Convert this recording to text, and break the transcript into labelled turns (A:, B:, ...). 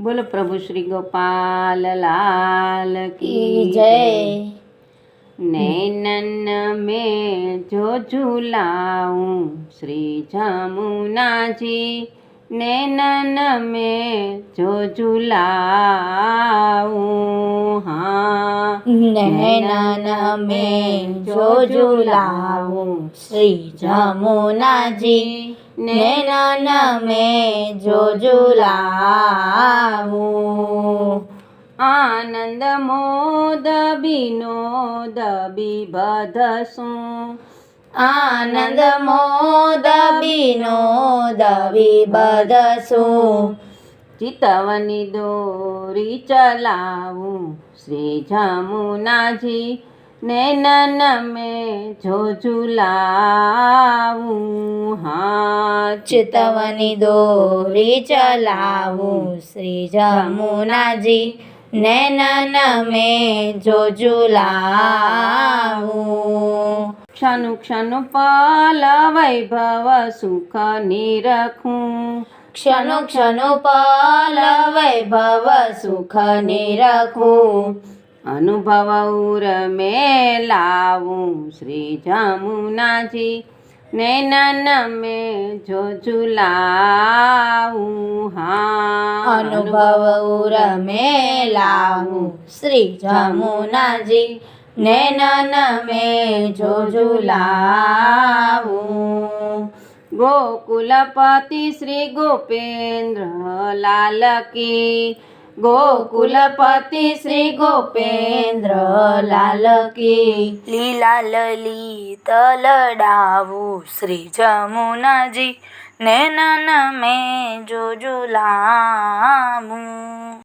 A: બોલો પ્રભુ શ્રી ગોપાલ લાલ
B: કી જય.
A: નૈનન મેં જો ઝુલાઉં શ્રી જમુનાજી. નૈનન મેં જો ઝુલાઉં હા.
B: નૈનન મેં જો ઝુલાવું શ્રી જમુનાજી નૈનન મેં જો ઝુલાવું
A: આનંદ મોદ વિનોદ વિબધસું
B: આનંદ મોદ વિનોદ શું
A: ચિતવની દોરી ચલાવું શ્રી જમુનાજી નૈનન મેં જો ઝુલાવું હા
B: ચિતવની દોરી ચલાવું શ્રી જમુનાજી નૈનન મેં જો ઝુલાવું
A: ક્ષણુ ક્ષણુ પલ વૈભવ સુખ નિરખું.
B: ક્ષણુ ક્ષણુ પલ વૈભવ સુખ નિરખું.
A: અનુભવ ઉર મેં લાવું શ્રી જમુનાજી નૈનન મે જો ઝુલાવું હા.
B: અનુભવ રમે લાવું શ્રી જમુનાજી નૈનન મેં જો ઝુલાવું
A: ગોકુલપતિ શ્રી ગોપેન્દ્ર લાલ કી. ગોકુલપતિ શ્રી ગોપેન્દ્ર
B: લાલ કી. લીલા લલિત લડાવું શ્રી જમુનાજી. નૈનન મેં જો ઝુલાવું